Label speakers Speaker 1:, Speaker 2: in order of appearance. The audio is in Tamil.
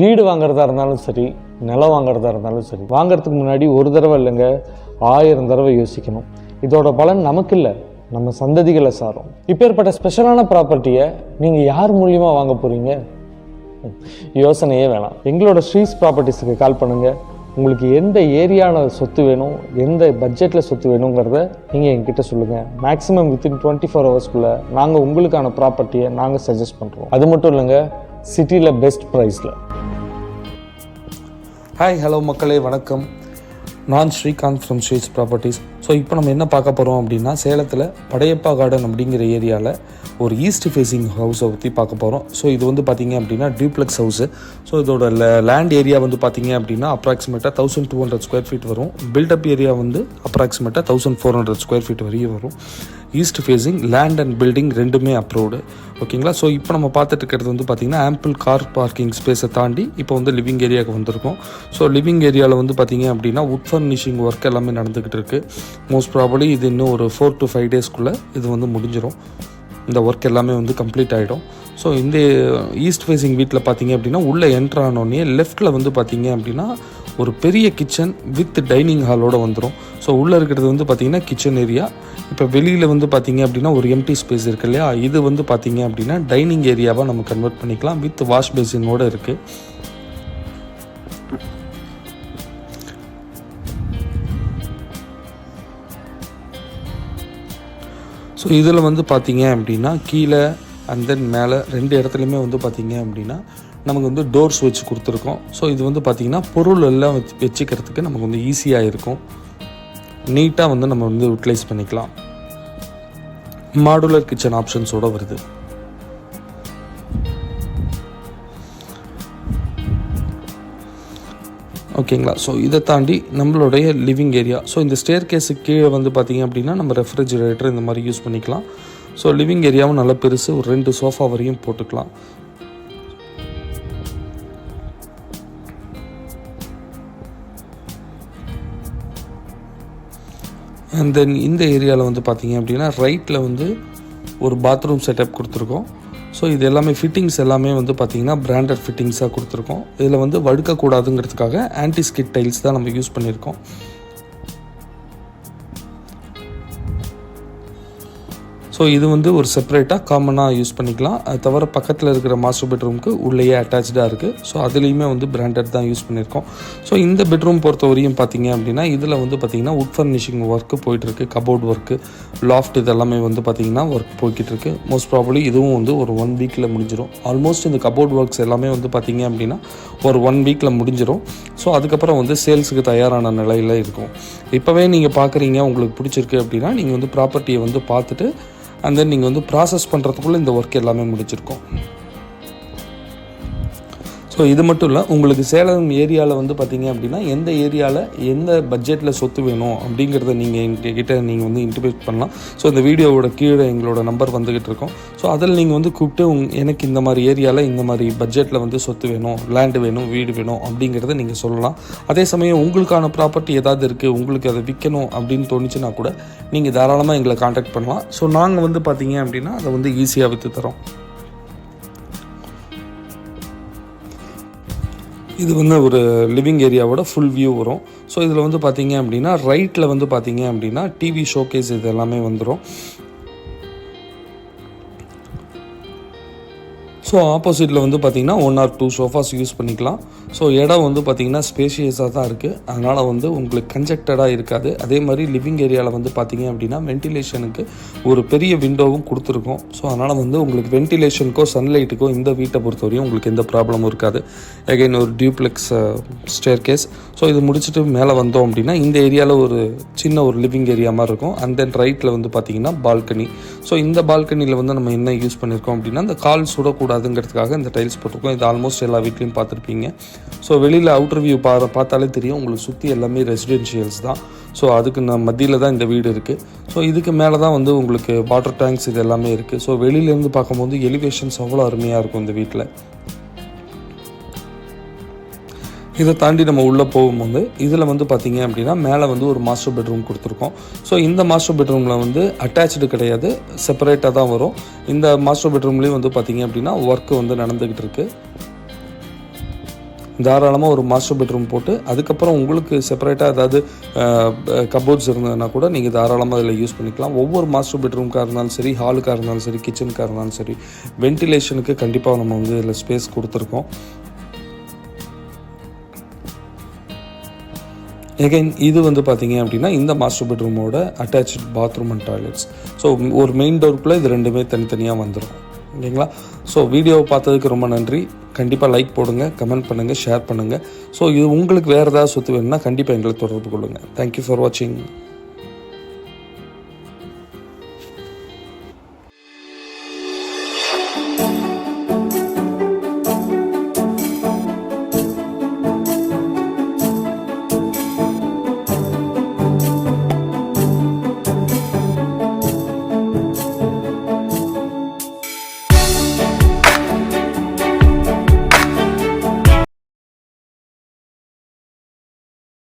Speaker 1: வீடு வாங்குறதா இருந்தாலும் சரி நிலம் வாங்குறதா இருந்தாலும் சரி வாங்குறதுக்கு முன்னாடி ஒரு தடவை இல்லைங்க ஆயிரம் தடவை யோசிக்கணும். இதோட பலன் நமக்கு இல்லை நம்ம சந்ததிகளை சாரும். இப்பேற்பட்ட ஸ்பெஷலான ப்ராப்பர்ட்டியை நீங்கள் யார் மூலியமாக வாங்க போகிறீங்க யோசனையே வேணாம். எங்களோட ஸ்ரீஸ் ப்ராப்பர்ட்டிஸுக்கு கால் பண்ணுங்கள் உங்களுக்கு எந்த ஏரியாவில் சொத்து வேணும் எந்த பட்ஜெட்டில் சொத்து வேணுங்கிறத நீங்கள் எங்கிட்ட சொல்லுங்கள் மேக்ஸிமம் வித்தின் டுவெண்ட்டி ஃபோர் ஹவர்ஸ்க்குள்ளே நாங்கள் உங்களுக்கான ப்ராப்பர்ட்டியை நாங்கள் சஜஸ்ட் பண்ணுறோம் அது மட்டும் இல்லைங்க சிட்டியில் பெஸ்ட் ப்ரைஸில்
Speaker 2: ஹாய் ஹலோ மக்களே வணக்கம். நான் Srikanth from Sri's properties so இப்போ நம்ம என்ன பார்க்க போகிறோம் அப்படின்னா சேலத்தில் படையப்பா கார்டன் அப்படிங்கிற ஏரியாவில் ஒரு ஈஸ்ட் ஃபேஸிங் ஹவுஸை பற்றி பார்க்க போகிறோம் ஸோ இது வந்து பார்த்தீங்க அப்படின்னா டியூப்ளெக்ஸ் ஹவுஸு ஸோ இதோட லேண்ட் ஏரியா வந்து பார்த்தீங்க அப்படின்னா அப்ராக்சிமேட்டாக thousand two hundred square feet வரும். பில்டப் ஏரியா வந்து அப்ராக்சிமேட்டாக thousand four hundred square feet வரையும் வரும். East facing land and building ரெண்டுமே அப்ரூவ்டு ஓகேங்களா ஸோ இப்போ நம்ம பார்த்துட்டு இருக்கிறது வந்து பார்த்திங்கன்னா ஆம்பிள் கார் பார்க்கிங் ஸ்பேஸை தாண்டி இப்போ வந்து லிவிங் ஏரியாவுக்கு வந்திருக்கோம். ஸோ லிவிங் ஏரியாவில் வந்து பார்த்திங்க அப்படின்னா உட் ஃபர்னிஷிங் ஒர்க் எல்லாமே நடந்துக்கிட்டு இருக்குது மோஸ்ட் ப்ராபலி இது இன்னும் ஒரு ஃபோர் டு ஃபைவ் டேஸ்க்குள்ளே இது வந்து முடிஞ்சிடும் இந்த ஒர்க் எல்லாமே வந்து கம்ப்ளீட் ஆகிடும் ஸோ இந்த ஈஸ்ட் ஃபேஸிங் வீட்டில் பார்த்தீங்க அப்படின்னா உள்ளே என்ட்ரு ஆனோடனே லெஃப்ட்டில் வந்து பார்த்தீங்க அப்படின்னா ஒரு பெரிய கிச்சன் வித் டைனிங் ஹாலோட வந்துடும் ஸோ உள்ளே இருக்கிறது வந்து பார்த்தீங்கன்னா கிச்சன் ஏரியா இப்போ வெளியில் வந்து பார்த்தீங்க அப்படின்னா ஒரு எம்டி ஸ்பேஸ் இருக்கு இல்லையா? இது வந்து பார்த்தீங்க அப்படின்னா டைனிங் ஏரியாவாக நம்ம கன்வெர்ட் பண்ணிக்கலாம். வித் வாஷ் பேசினோட இருக்குது ஸோ இதில் வந்து பார்த்தீங்க அப்படின்னா கீழே அண்ட் தென் மேலே ரெண்டு இடத்துலையுமே வந்து பார்த்தீங்க அப்படின்னா நமக்கு வந்து டோர்ஸ் வச்சு கொடுத்துருக்கோம். ஸோ இது வந்து பார்த்திங்கன்னா பொருள் எல்லாம் வச்சு வச்சுக்கிறதுக்கு நமக்கு வந்து ஈஸியாக இருக்கும். நீட்டாக வந்து நம்ம வந்து யூட்டிலைஸ் பண்ணிக்கலாம். மாடுலர் கிச்சன் ஆப்ஷன்ஸோட வருது. ஓகேங்களா? ஸோ இதை தாண்டி நம்மளுடைய லிவிங் ஏரியா ஸோ இந்த ஸ்டேர் கேஸுக்கு கீழே வந்து பார்த்தீங்க அப்படின்னா நம்ம ரெஃப்ரிஜிரேட்டர் இந்த மாதிரி யூஸ் பண்ணிக்கலாம். ஸோ லிவிங் ஏரியாவும் நல்லா பெருசு ஒரு ரெண்டு சோஃபா வரையும் போட்டுக்கலாம். அண்ட் தென் இந்த ஏரியாவில் வந்து பார்த்தீங்க அப்படின்னா ரைட்டில் வந்து ஒரு பாத்ரூம் செட்டப் கொடுத்துருக்கோம். ஸோ இது எல்லாமே ஃபிட்டிங்ஸ் எல்லாமே வந்து பார்த்திங்கன்னா பிராண்டட் ஃபிட்டிங்ஸாக கொடுத்துருக்கோம். இதில் வந்து வடுக்கக்கூடாதுங்கிறதுக்காக ஆன்டி ஸ்கிட் டைல்ஸ் தான் நம்ம யூஸ் பண்ணியிருக்கோம். ஸோ இது வந்து ஒரு செப்பரேட்டாக காமனாக யூஸ் பண்ணிக்கலாம். அது தவிர பக்கத்தில் இருக்கிற மாஸ்டர் பெட்ரூமுக்கு உள்ளேயே அட்டாச்சாக இருக்குது ஸோ அதுலேயுமே வந்து பிராண்டட் தான் யூஸ் பண்ணியிருக்கோம். ஸோ இந்த பெட்ரூம் பொறுத்த வரையும் பார்த்தீங்க அப்படின்னா இதில் வந்து பார்த்தீங்கன்னா உட் ஃபர்னிஷிங் ஒர்க்கு போயிட்டுருக்கு கபோர்ட் ஒர்க்கு லாஃப்ட் இதெல்லாமே வந்து பார்த்தீங்கன்னா ஒர்க் போய்கிட்டு இருக்கு. மோஸ்ட் ப்ராபப்ளி இதுவும் வந்து ஒரு ஒன் வீக்கில் முடிஞ்சிடும் ஆல்மோஸ்ட் இந்த கபோர்ட் ஒர்க்ஸ் எல்லாமே வந்து பார்த்தீங்க அப்படின்னா ஒரு ஒன் வீக்கில் முடிஞ்சிடும் ஸோ அதுக்கப்புறம் வந்து சேல்ஸுக்கு தயாரான நிலையில் இருக்கும். இப்போவே நீங்கள் பார்க்குறீங்க உங்களுக்கு பிடிச்சிருக்கு அப்படின்னா நீங்கள் வந்து ப்ராப்பர்ட்டியை வந்து பார்த்துட்டு அண்ட் தென் நீங்கள் வந்து ப்ராசஸ் பண்ணுறதுக்குள்ளே இந்த ஒர்க் எல்லாமே முடிச்சிருக்கோம். ஸோ இது மட்டும் இல்லை உங்களுக்கு சேலம் ஏரியாவில் வந்து பார்த்தீங்க அப்படின்னா எந்த ஏரியாவில் எந்த பட்ஜெட்டில் சொத்து வேணும் அப்படிங்கிறத நீங்கள் எங்ககிட்ட நீங்கள் வந்து இன்டிமேட் பண்ணலாம். ஸோ இந்த வீடியோவோட கீழே எங்களோட நம்பர் வந்துக்கிட்டு இருக்கோம். ஸோ அதில் நீங்கள் வந்து கூப்பிட்டு உங் எனக்கு இந்த மாதிரி ஏரியாவில் இந்த மாதிரி பட்ஜெட்டில் வந்து சொத்து வேணும் லேண்டு வேணும் வீடு வேணும் அப்படிங்கிறத நீங்கள் சொல்லலாம். அதே சமயம் உங்களுக்கான ப்ராப்பர்ட்டி ஏதாவது இருக்குது உங்களுக்கு அதை விற்கணும் அப்படின்னு தோணுச்சுன்னா கூட நீங்கள் தாராளமாக எங்களை காண்டாக்ட் பண்ணலாம். ஸோ நாங்கள் வந்து பார்த்தீங்க அப்படின்னா அதை வந்து ஈஸியாக விற்று தரோம். இது வந்து ஒரு லிவிங் ஏரியாவோட ஃபுல் வியூ வரும். ஸோ இதில் வந்து பார்த்தீங்க அப்படின்னா ரைட்டில் வந்து பார்த்தீங்க அப்படின்னா டிவி ஷோகேஸ் இது எல்லாமே வந்துடும் ஸோ ஆப்போசிட்டில் வந்து பார்த்தீங்கன்னா one or two sofas use பண்ணிக்கலாம். ஸோ இடம் வந்து பார்த்தீங்கன்னா ஸ்பேஷியஸாக தான் இருக்குது அதனால் வந்து உங்களுக்கு கன்ஜெக்டடாக இருக்காது. அதே மாதிரி லிவிங் ஏரியாவில் வந்து பார்த்தீங்க அப்படின்னா வென்டிலேஷனுக்கு ஒரு பெரிய விண்டோவும் கொடுத்துருக்கோம். ஸோ அதனால் வந்து உங்களுக்கு வென்டிலேஷனுக்கோ சன்லைட்டுக்கோ இந்த வீட்டை பொறுத்தவரையும் உங்களுக்கு எந்த ப்ராப்ளமும் இருக்காது. அகைன் ஒரு டியூப்ளெக்ஸ் ஸ்டேர் கேஸ் ஸோ இது முடிச்சுட்டு மேலே வந்தோம் அப்படின்னா இந்த ஏரியாவில் ஒரு சின்ன ஒரு லிவிங் ஏரியா மாதிரி இருக்கும். அண்ட் தென் ரைட்டில் வந்து பார்த்தீங்கன்னா பால்கனி ஸோ இந்த பால்கனியில் வந்து நம்ம என்ன யூஸ் பண்ணியிருக்கோம் அப்படின்னா அந்த கால் சுடக்கூடாது. சுடக்கூடாதுங்கிறதுக்காக இந்த டைல்ஸ் போட்டிருக்கோம். இது ஆல்மோஸ்ட் எல்லா வீட்லையும் பார்த்துருப்பீங்க. ஸோ வெளியில் அவுட்டர் வியூ பா பார்த்தாலே தெரியும். உங்களுக்கு சுற்றி எல்லாமே ரெசிடென்ஷியல்ஸ் தான். ஸோ அதுக்கு நான் மத்தியில் தான் இந்த வீடு இருக்குது ஸோ இதுக்கு மேலே தான் வந்து உங்களுக்கு வாட்டர் டேங்க்ஸ் இது எல்லாமே இருக்குது ஸோ வெளியிலேருந்து பார்க்கும்போது எலிவேஷன்ஸ் அவ்வளோ அருமையாக இருக்கும் இந்த வீட்டில் இதை தாண்டி நம்ம உள்ளே போகும்போது இதில் வந்து பார்த்தீங்க அப்படின்னா மேலே வந்து ஒரு மாஸ்டர் பெட்ரூம் கொடுத்துருக்கோம். ஸோ இந்த மாஸ்டர் பெட்ரூமில் வந்து அட்டாச்சு கிடையாது. செப்பரேட்டாக தான் வரும். இந்த மாஸ்டர் பெட்ரூம்லேயும் வந்து பார்த்தீங்க அப்படின்னா ஒர்க்கு வந்து நடந்துக்கிட்டு இருக்குது தாராளமாக ஒரு மாஸ்டர் பெட்ரூம் போட்டு அதுக்கப்புறம் உங்களுக்கு செப்பரேட்டாக ஏதாவது கபோர்ட்ஸ் இருந்ததுன்னா கூட நீங்கள் தாராளமாக அதில் யூஸ் பண்ணிக்கலாம். ஒவ்வொரு மாஸ்டர் பெட்ரூம்க்காக இருந்தாலும் சரி ஹாலுக்காக இருந்தாலும் சரி கிச்சனுக்காக இருந்தாலும் சரி வென்டிலேஷனுக்கு கண்டிப்பாக நம்ம வந்து இதில் ஸ்பேஸ் கொடுத்துருக்கோம். எகைன் இது வந்து பார்த்தீங்க அப்படின்னா இந்த மாஸ்டர் பெட்ரூமோட attach bathroom and toilets so ஒரு மெயின் டோருக்குள்ளே இது ரெண்டுமே தனித்தனியாக வந்துடும் ஓகேங்களா ஸோ வீடியோவை பார்த்ததுக்கு ரொம்ப நன்றி. கண்டிப்பாக லைக் போடுங்க கமெண்ட் பண்ணுங்கள் ஷேர் பண்ணுங்கள் ஸோ இது உங்களுக்கு வேறு ஏதாவது சொத்து வேணும்னா கண்டிப்பாக எங்களை தொடர்பு கொள்ளுங்கள் தேங்க்யூ ஃபார் வாட்சிங்